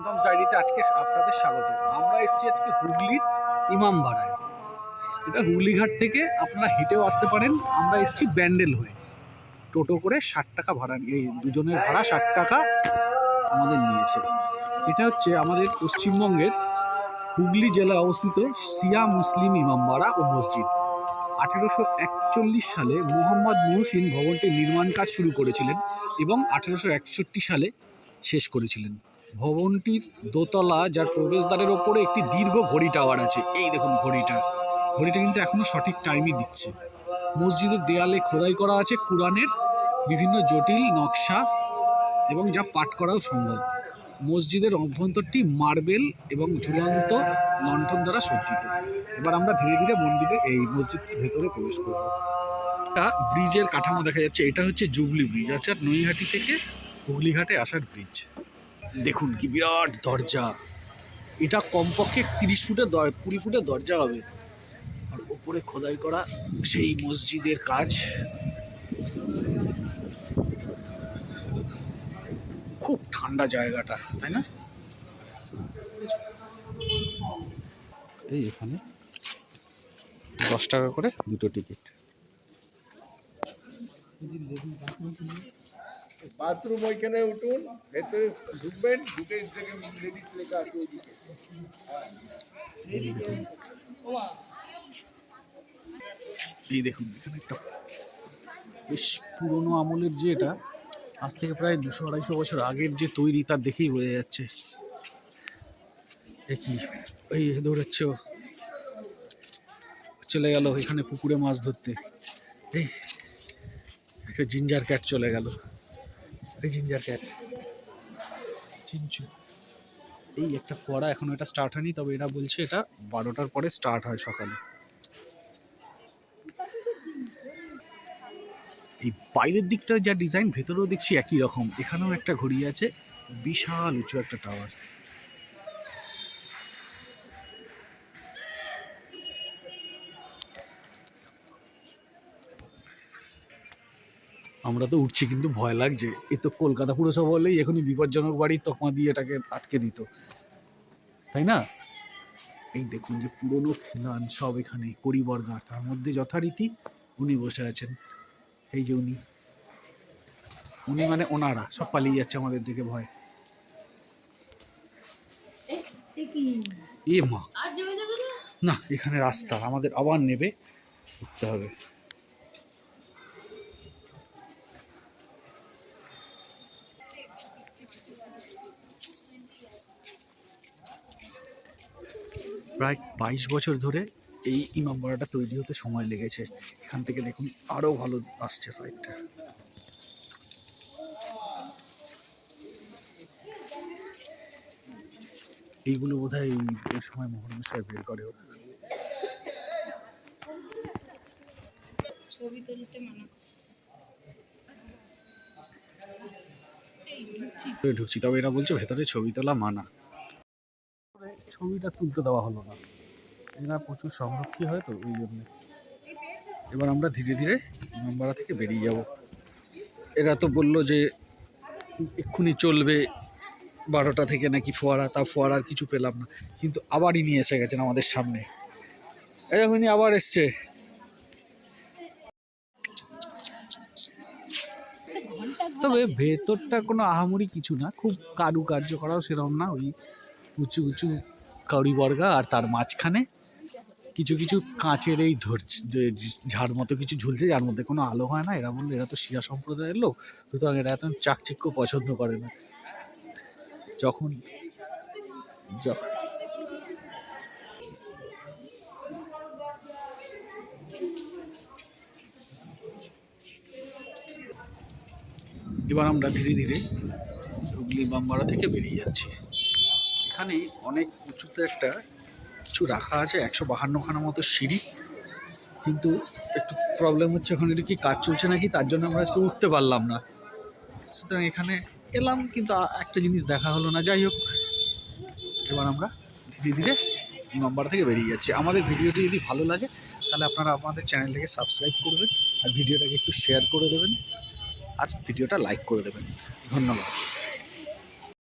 Incomes ডায়েরিতে আজকে আপনাদের স্বাগত। আমরা এসেছি আজকে হুগলির ইমামবাড়ায়। এটা হুগলিঘাট থেকে আপনারা হেঁটেও আসতে পারেন। আমরা এসেছি ব্যান্ডেল হয়ে। টোটো করে ষাট টাকা ভাড়া এই দুজনের ভাড়া ষাট টাকা আমাদের নিয়েছে। এটা হচ্ছে আমাদের পশ্চিমবঙ্গের হুগলি জেলায় অবস্থিত সিয়া মুসলিম ইমামবাড়া ও মসজিদ। আঠেরোশো একচল্লিশ সালে মোহাম্মদ মুহসিন ভবনটির নির্মাণ কাজ শুরু করেছিলেন এবং আঠেরোশো একষট্টি সালে শেষ করেছিলেন। ভবনটির দোতলা যার প্রবেশদ্বারের ওপরে একটি দীর্ঘ ঘড়ি টাওয়ার আছে। এই দেখুন ঘড়িটা। ঘড়িটা কিন্তু এখনও সঠিক টাইমই দিচ্ছে। মসজিদের দেয়ালে খোদাই করা আছে কোরআনের বিভিন্ন জটিল নকশা এবং যা পাঠ করাও সম্ভব। মসজিদের অভ্যন্তরটি মার্বেল এবং ঝুলন্ত লণ্ঠন দ্বারা সজ্জিত। এবার আমরা ধীরে ধীরে মন্দিরে এই মসজিদটির ভেতরে প্রবেশ করব। একটা ব্রিজের কাঠামো দেখা যাচ্ছে। এটা হচ্ছে জুবলি ব্রিজ অর্থাৎ নৈহাটি থেকে হুগলিঘাটে আসার ব্রিজ দেখুন কি বিরাট দরজা। এটা কমপক্ষে তিরিশ ফুটের দর- কুড়ি ফুটের দরজা হবে। আর ওপরে খোদাই করা সেই মসজিদের কাজ। খুব ঠান্ডা জায়গাটা, তাই না? এই এখানে দশ টাকা করে দুটো টিকিট। বাথরুম ওইখানে উঠুন, ভেতরে ঢুকবেন, ঢুকে এই দেখুন, এখানে একটা বেশ পুরোনো আমলের যে এটা, আজ থেকে প্রায় দুশো আড়াইশো বছর আগের যে তৈরি তার দেখেই বোঝা যাচ্ছে। কি? এই দৌড়াচ্ছে চলে গেল এখানে পুকুরে মাছ ধরতে। এই, একটা জিঞ্জার ক্যাট চলে গেল। এই জিঞ্জার ক্যাট চিঞ্চু এই একটা ফোয়ারা এখনও এটা স্টার্ট হয়নি, তবে এরা বলছে এটা বারোটার পরে স্টার্ট হয় সকালে। এই বাইরের দিকটা যা ডিজাইন ভেতরেও দেখছি একই রকম। এখানেও একটা ঘড়ি আছে, বিশাল উঁচু একটা টাওয়ার আমরা তো উঠছি কিন্তু ভয় লাগছে। এ তো কলকাতা পুরসভা হলেই এখনই বিপজ্জনক বাড়ি তকমা দিয়ে এটাকে আটকে দিত। তাই না? এই দেখুন যে পুরনো খিলান সব এখানে করিবর্গা তার মধ্যে যথারীতি উনি বসে আছেন। এই যে উনি। উনি মানে ওনারা সব পালিয়ে যাচ্ছে আমাদের দিকে ভয়। এ মা। না এখানে রাস্তা আমাদের আবার নেবে উঠতে হবে। প্রায় বাইশ বছর ধরে এই ইমামবাড়াটা তৈরি হতে সময় লেগেছে। এখান থেকে দেখুন আরও ভালো আসছে সাইডটা এইগুলো বোধ হয় এই সময় মহরমের সময় বের করে ওরা। ছবি তুলতে মানা ঢুকছি। তবে এরা বলছে ভেতরে ছবি তোলা মানা। ছবিটা তুলতে দেওয়া হলো না। এরা প্রচুর সংরক্ষী হয় তো, ওই জন্য। এবার আমরা ধীরে ধীরে ইমামবাড়া থেকে বেরিয়ে যাব। এরা তো বলল যে, এক্ষুনি চলবে, বারোটা থেকে নাকি ফোয়ারা, তা ফোয়ারার কিছু পেলাম না। কিন্তু আবারই নিয়ে এসে গেছেন আমাদের সামনে। এরকমই আবার এসছে। তবে ভেতরটা কোনো আহামরি কিছু না, খুব কারুকার্য করাও সেরকম না, ওই উঁচু উঁচু কাউরি বর্গা আর তার মাঝখানে কিছু কিছু কাঁচের এই ধরছে ঝাড় মতো কিছু ঝুলছে, যার মধ্যে কোনো আলো হয় না। এরা বলল, এরা তো শিয়া সম্প্রদায়ের লোক, সুতরাং এরা এত চাকচিক্য পছন্দ করে না। যখন যখন এবার আমরা ধীরে ধীরে হুগলি বামবাড়া থেকে বেরিয়ে যাচ্ছি। এখানে অনেক উঁচুতে একটা কিছু রাখা আছে, একশো বাহান্নখানা মতো সিঁড়ি। কিন্তু একটু প্রবলেম হচ্ছে ওখানে কি কাজ চলছে নাকি? তার জন্য আমরা আজকে উঠতে পারলাম না। সুতরাং এখানে এলাম, কিন্তু একটা জিনিস দেখা হলো না। যাই হোক, এবার আমরা ধীরে ধীরে ইমামবাড়া থেকে বেরিয়ে যাচ্ছি। আমাদের ভিডিওটি যদি ভালো লাগে, তাহলে আপনারা আমাদের চ্যানেলটাকে সাবস্ক্রাইব করবেন আর ভিডিওটাকে একটু শেয়ার করে দেবেন। আর ভিডিওটা লাইক করে দেবেন। ধন্যবাদ।